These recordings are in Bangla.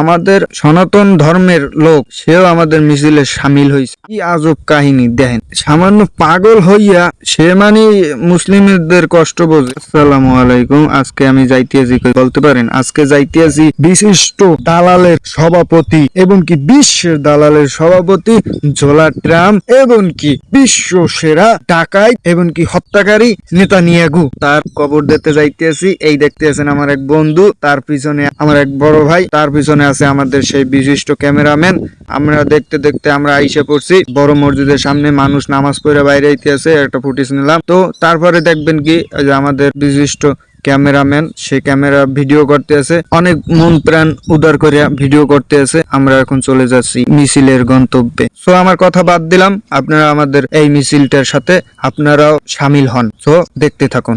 আমাদের সনাতন ধর্মের লোক, সেও আমাদের মিছিলে সামিল হয়েছে কি আজব কাহিনী, দেখেন। সামান্য পাগল হইয়া সে মানে মুসলিমদের কষ্ট বোঝে। আসসালামু আলাইকুম, আজকে আমি যাইতেছি বলতে পারেন, আজকে যাইতেছি বিশিষ্ট দালালের সভাপতি, এবং কি বিশ্বের দালালের সভাপতি জোলা ট্রাম্প এবং কি বিশ্ব সেরা ডাকাই, এবং কি হত্যাকারী নেতা নিয়াগু তার কবর দিতে যাইতেছি। এই দেখতে আছেন আমার এক বন্ধু, তার পিছনে আমার এক বড় ভাই, তার পিছনে আছে আমাদের সেই বিশিষ্ট ক্যামেরাম্যান। আমরা দেখতে দেখতে আমরা আইসে পড়ছি। বড় মসজিদের সামনে মানুষ নামাজ পড়ে বাইরে আইতেছে, একটা ফুটেজ নিলাম। তো তারপরে দেখবেন কি যে আমাদের বিশিষ্ট ক্যামেরাম্যান, সে ক্যামেরা ভিডিও করতে আছে। অনেক মন প্রাণ উদার করে ভিডিও করতে আছে। আমরা এখন চলে যাচ্ছি মিছিলের গন্তব্যে। সো আমার কথা বাদ দিলাম। আপনারা আমাদের এই মিছিলটার সাথে আপনারাও সামিল হন। সো দেখতে থাকুন।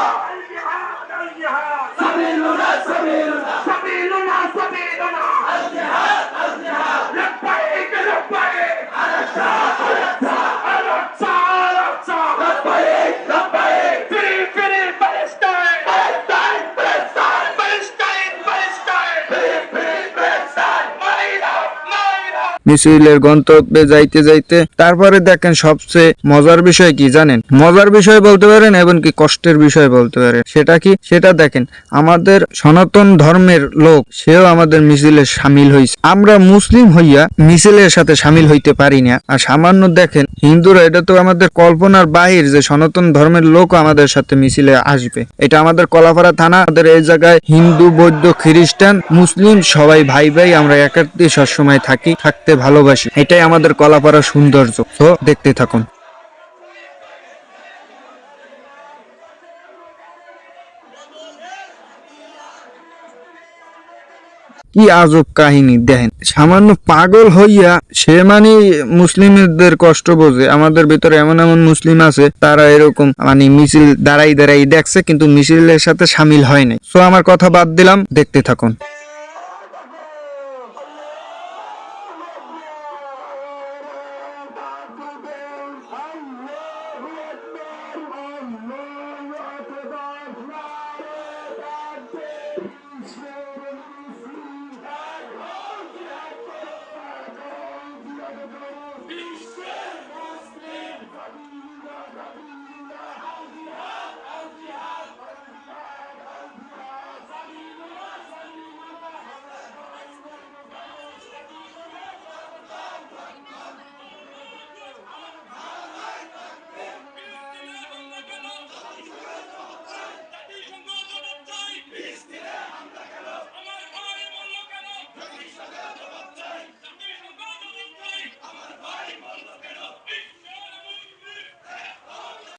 God মিছিলের গন্তব্যে যাইতে যাইতে, তারপরে দেখেন সবচেয়ে মজার বিষয় কি জানেন? মজার বিষয় বলতে পারেন এবং কি কষ্টের বিষয় বলতে পারেন। সেটা কি? সেটা দেখেন, আমাদের সনাতন ধর্মের লোক, সেও আমাদের মিছিলে সামিল হয়েছে আমরা মুসলিম হইয়া মিছিলের সাথে সামিল হইতে পারি না। আর সামান্য দেখেন, হিন্দুরা এটা তো আমাদের কল্পনার বাহির যে সনাতন ধর্মের লোক আমাদের সাথে মিছিলে আসবে। এটা আমাদের কলাপাড়া থানা, আমাদের এই জায়গায় হিন্দু, বৌদ্ধ, খ্রিস্টান, মুসলিম সবাই ভাই ভাই আমরা একাত্রে সবসময় থাকি, থাকতে ভালোবাসি। এটাই আমাদের কলাপাড়া সৌন্দর্য। তো দেখতে থাকুন। কি আজব কাহিনী, দেখেন। সামান্য পাগল হইয়া সে মানে মুসলিমদের কষ্ট বোঝে। আমাদের ভিতরে এমন এমন মুসলিম আছে, তারা এরকম মানে মিছিল দাঁড়াই দাঁড়াই দেখছে, কিন্তু মিছিলের সাথে সামিল হয় নাই। সো আমার কথা বাদ দিলাম, দেখতে থাকুন।